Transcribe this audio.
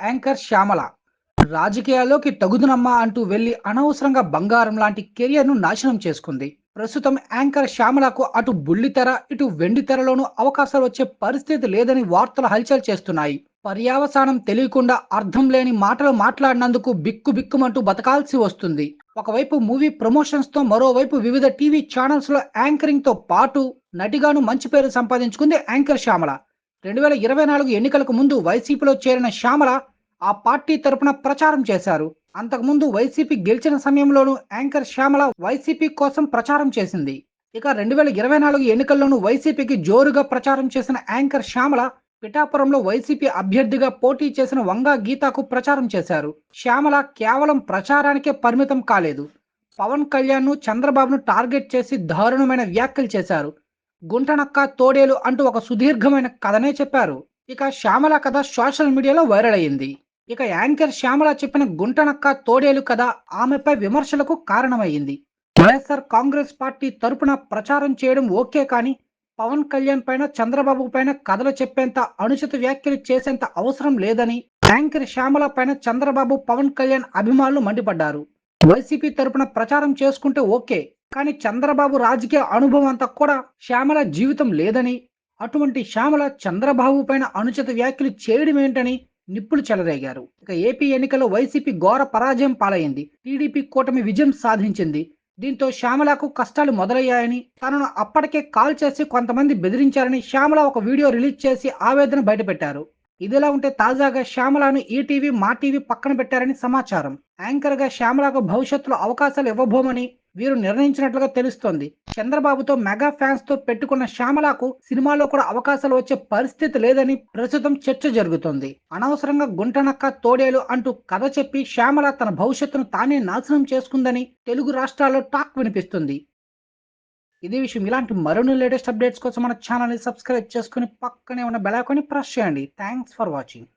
Anchor Shyamala రాజకీయాల్లోకి తగుదునమ్మా అంటూ వెళ్ళి అనవసరంగా బంగారం లాంటి కెరియర్ను నాశనం చేసుకుంది. ప్రస్తుతం యాంకర్ శ్యామలకు అటు బుల్లితెర ఇటు వెండితెరలోనూ అవకాశాలు వచ్చే పరిస్థితి లేదని వార్తలు హల్చల్ చేస్తున్నాయి. పర్యావసానం తెలియకుండా అర్థం లేని మాటలు మాట్లాడినందుకు బిక్కు బిక్కుమంటూ బతకాల్సి వస్తుంది. ఒకవైపు మూవీ ప్రమోషన్స్తో మరోవైపు వివిధ టీవీ ఛానల్స్లో యాంకరింగ్తో పాటు నటిగాను మంచి పేరు సంపాదించుకుంది యాంకర్ శ్యామల. రెండు వేల ఇరవై నాలుగు ఎన్నికలకు ముందు వైసీపీలో చేరిన శ్యామల ఆ పార్టీ తరపున ప్రచారం చేశారు. అంతకుముందు వైసీపీ గెలిచిన సమయంలోనూ యాంకర్ శ్యామల వైసీపీ కోసం ప్రచారం చేసింది. ఇక రెండు వేల ఇరవై నాలుగు ఎన్నికల్లోనూ వైసీపీకి జోరుగా ప్రచారం చేసిన యాంకర్ శ్యామల పిఠాపురంలో వైసీపీ అభ్యర్థిగా పోటీ చేసిన వంగా గీతాకు ప్రచారం చేశారు. శ్యామల కేవలం ప్రచారానికే పరిమితం కాలేదు. పవన్ కళ్యాణ్ను చంద్రబాబును టార్గెట్ చేసి దారుణమైన వ్యాఖ్యలు చేశారు. గుంటనక్క తోడేలు అంటూ ఒక సుదీర్ఘమైన కథనే చెప్పారు. ఇక శ్యామల కథ సోషల్ మీడియాలో వైరల్ అయింది. ఇక యాంకర్ శ్యామల చెప్పిన గుంటనక్క తోడేలు కథ ఆమెపై విమర్శలకు కారణమైంది వైఎస్ఆర్ కాంగ్రెస్ పార్టీ తరపున ప్రచారం చేయడం ఓకే కానీ పవన్ కళ్యాణ్ పైన చంద్రబాబు పైన కథలు చెప్పేంత అనుచిత వ్యాఖ్యలు చేసేంత అవసరం లేదని యాంకర్ శ్యామల పైన చంద్రబాబు పవన్ కళ్యాణ్ అభిమానులు మండిపడ్డారు. వైసీపీ తరపున ప్రచారం చేసుకుంటే ఓకే కానీ చంద్రబాబు రాజకీయ అనుభవం అంతా కూడా శ్యామల జీవితం లేదని అటువంటి శ్యామల చంద్రబాబు పైన అనుచిత వ్యాఖ్యలు చేయడం ఏంటని నిప్పులు చెలరేగారు. ఇక ఏపీ ఎన్నికల్లో వైసీపీ ఘోర పరాజయం పాలైంది. టీడీపీ కూటమి విజయం సాధించింది. దీంతో శ్యామలకు కష్టాలు మొదలయ్యాయని తనను అప్పటికే కాల్ చేసి కొంతమంది బెదిరించారని శ్యామల ఒక వీడియో రిలీజ్ చేసి ఆవేదన బయటపెట్టారు. ఇదిలా ఉంటే తాజాగా శ్యామలను ఈటీవీ మా టీవీ పక్కన పెట్టారని సమాచారం. యాంకర్గా శ్యామలకు భవిష్యత్తులో అవకాశాలు ఇవ్వబోమని వీరు నిర్ణయించినట్లుగా తెలుస్తోంది. చంద్రబాబుతో మెగా ఫ్యాన్స్తో పెట్టుకున్న శ్యామలకు సినిమాలో కూడా అవకాశాలు వచ్చే పరిస్థితి లేదని ప్రస్తుతం చర్చ జరుగుతోంది. అనవసరంగా గుంటనక్క తోడేలు అంటూ కథ చెప్పి శ్యామల తన భవిష్యత్తును తానే నాశనం చేసుకుందని తెలుగు రాష్ట్రాల్లో టాక్ వినిపిస్తుంది. ఇదే విషయం. ఇలాంటి మరిన్ని లేటెస్ట్ అప్డేట్స్ కోసం మన ఛానల్ని సబ్స్క్రైబ్ చేసుకుని పక్కనే ఉన్న బెలాకొని ప్రెస్ చేయండి. Thanks for watching.